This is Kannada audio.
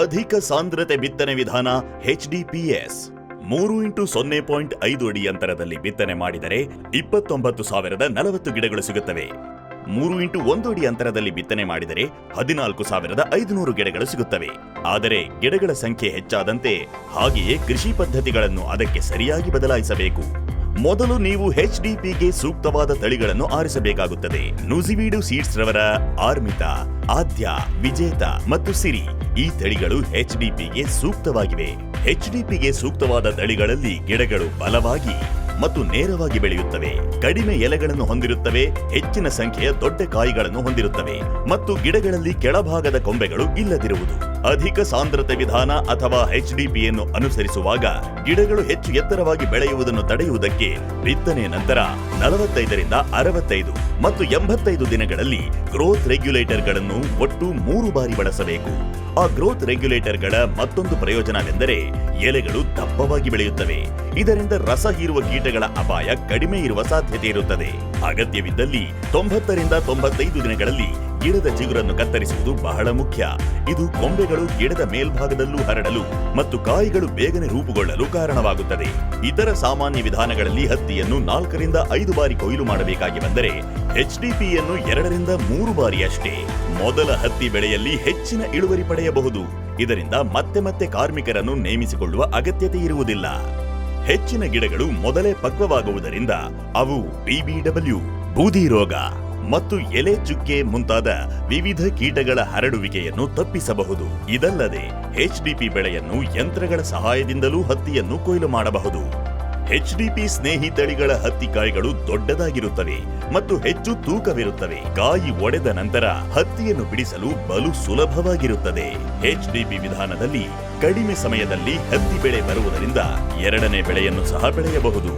ಅಧಿಕ ಸಾಂದ್ರತೆ ಬಿತ್ತನೆ ವಿಧಾನ ಎಚ್ಡಿಪಿಎಸ್ ಮೂರು ಇಂಟು ಸೊನ್ನೆ ಪಾಯಿಂಟ್ ಐದು ಅಡಿ ಅಂತರದಲ್ಲಿ ಬಿತ್ತನೆ ಮಾಡಿದರೆ ಇಪ್ಪತ್ತೊಂಬತ್ತು ಸಾವಿರದ ನಲವತ್ತು ಗಿಡಗಳು ಸಿಗುತ್ತವೆ. ಮೂರು ಇಂಟು ಒಂದು ಅಡಿ ಅಂತರದಲ್ಲಿ ಬಿತ್ತನೆ ಮಾಡಿದರೆ ಹದಿನಾಲ್ಕು ಸಾವಿರದ ಐದುನೂರು ಗಿಡಗಳು ಸಿಗುತ್ತವೆ. ಆದರೆ ಗಿಡಗಳ ಸಂಖ್ಯೆ ಹೆಚ್ಚಾದಂತೆ ಹಾಗೆಯೇ ಕೃಷಿ ಪದ್ಧತಿಗಳನ್ನು ಅದಕ್ಕೆ ಸರಿಯಾಗಿ ಬದಲಾಯಿಸಬೇಕು. ಮೊದಲು ನೀವು ಎಚ್ಡಿಪಿಗೆ ಸೂಕ್ತವಾದ ತಳಿಗಳನ್ನು ಆರಿಸಬೇಕಾಗುತ್ತದೆ. ನುಜಿವೀಡು ಸೀಡ್ಸ್ ರವರ ಆರ್ಮಿತ, ಆದ್ಯ, ವಿಜೇತ ಮತ್ತು ಸಿರಿ ಈ ತಳಿಗಳು ಎಚ್ಡಿಪಿಗೆ ಸೂಕ್ತವಾಗಿವೆ. ಎಚ್ಡಿಪಿಗೆ ಸೂಕ್ತವಾದ ತಳಿಗಳಲ್ಲಿ ಗಿಡಗಳು ಬಲವಾಗಿ ಮತ್ತು ನೇರವಾಗಿ ಬೆಳೆಯುತ್ತವೆ. ಕಡಿಮೆ ಎಲೆಗಳನ್ನು ಹೊಂದಿರುತ್ತವೆ, ಹೆಚ್ಚಿನ ಸಂಖ್ಯೆಯ ದೊಡ್ಡ ಕಾಯಿಗಳನ್ನು ಹೊಂದಿರುತ್ತವೆ ಮತ್ತು ಗಿಡಗಳಲ್ಲಿ ಕೆಳಭಾಗದ ಕೊಂಬೆಗಳು ಇಲ್ಲದಿರುವುದು. ಅಧಿಕ ಸಾಂದ್ರತೆ ವಿಧಾನ ಅಥವಾ ಎಚ್ಡಿಪಿಯನ್ನು ಅನುಸರಿಸುವಾಗ ಗಿಡಗಳು ಹೆಚ್ಚು ಎತ್ತರವಾಗಿ ಬೆಳೆಯುವುದನ್ನು ತಡೆಯುವುದಕ್ಕೆ ಬಿತ್ತನೆ ನಂತರ ನಲವತ್ತೈದರಿಂದ ಅರವತ್ತೈದು ಮತ್ತು ಎಂಬತ್ತೈದು ದಿನಗಳಲ್ಲಿ ಗ್ರೋತ್ ರೆಗ್ಯುಲೇಟರ್ಗಳನ್ನು ಒಟ್ಟು ಮೂರು ಬಾರಿ ಬಳಸಬೇಕು. ಆ ಗ್ರೋತ್ ರೆಗ್ಯುಲೇಟರ್ಗಳ ಮತ್ತೊಂದು ಪ್ರಯೋಜನವೆಂದರೆ ಎಲೆಗಳು ದಪ್ಪವಾಗಿ ಬೆಳೆಯುತ್ತವೆ. ಇದರಿಂದ ರಸ ಹೀರುವ ಕೀಟಗಳ ಅಪಾಯ ಕಡಿಮೆ ಇರುವ ಸಾಧ್ಯತೆ ಇರುತ್ತದೆ. ಅಗತ್ಯವಿದ್ದಲ್ಲಿ ತೊಂಬತ್ತರಿಂದ ತೊಂಬತ್ತೈದು ದಿನಗಳಲ್ಲಿ ಗಿಡದ ಚಿಗುರನ್ನು ಕತ್ತರಿಸುವುದು ಬಹಳ ಮುಖ್ಯ. ಇದು ಕೊಂಬೆಗಳು ಗಿಡದ ಮೇಲ್ಭಾಗದಲ್ಲೂ ಹರಡಲು ಮತ್ತು ಕಾಯಿಗಳು ಬೇಗನೆ ರೂಪುಗೊಳ್ಳಲು ಕಾರಣವಾಗುತ್ತದೆ. ಇತರ ಸಾಮಾನ್ಯ ವಿಧಾನಗಳಲ್ಲಿ ಹತ್ತಿಯನ್ನು ನಾಲ್ಕರಿಂದ ಐದು ಬಾರಿ ಕೊಯ್ಲು ಮಾಡಬೇಕಾಗಿ ಬಂದರೆ ಎಚ್ಡಿಪಿಯನ್ನು ಎರಡರಿಂದ ಮೂರು ಬಾರಿ ಅಷ್ಟೇ ಮೊದಲ ಹತ್ತಿ ಬೆಳೆಯಲ್ಲಿ ಹೆಚ್ಚಿನ ಇಳುವರಿ ಪಡೆಯಬಹುದು ಇದರಿಂದ ಮತ್ತೆ ಮತ್ತೆ ಕಾರ್ಮಿಕರನ್ನು ನೇಮಿಸಿಕೊಳ್ಳುವ ಅಗತ್ಯತೆ ಇರುವುದಿಲ್ಲ. ಹೆಚ್ಚಿನ ಗಿಡಗಳು ಮೊದಲೇ ಪಕ್ವವಾಗುವುದರಿಂದ ಅವು ಬಿಬಿಡಬ್ಲ್ಯೂ ಬೂದಿ ರೋಗ ಮತ್ತು ಎಲೆ ಚುಕ್ಕೆ ಮುಂತಾದ ವಿವಿಧ ಕೀಟಗಳ ಹರಡುವಿಕೆಯನ್ನು ತಪ್ಪಿಸಬಹುದು. ಇದಲ್ಲದೆ ಎಚ್ಡಿಪಿ ಬೆಳೆಯನ್ನು ಯಂತ್ರಗಳ ಸಹಾಯದಿಂದಲೂ ಹತ್ತಿಯನ್ನು ಕೊಯ್ಲು ಮಾಡಬಹುದು. ಎಚ್ಡಿಪಿ ಸ್ನೇಹಿ ತಳಿಗಳ ಹತ್ತಿ ಕಾಯಿಗಳು ದೊಡ್ಡದಾಗಿರುತ್ತವೆ ಮತ್ತು ಹೆಚ್ಚು ತೂಕವಿರುತ್ತವೆ. ಕಾಯಿ ಒಡೆದ ನಂತರ ಹತ್ತಿಯನ್ನು ಬಿಡಿಸಲು ಬಲು ಸುಲಭವಾಗಿರುತ್ತದೆ. ಎಚ್ಡಿಪಿ ವಿಧಾನದಲ್ಲಿ ಕಡಿಮೆ ಸಮಯದಲ್ಲಿ ಹತ್ತಿ ಬೆಳೆ ಬರುವುದರಿಂದ ಎರಡನೇ ಬೆಳೆಯನ್ನು ಸಹ ಬೆಳೆಯಬಹುದು.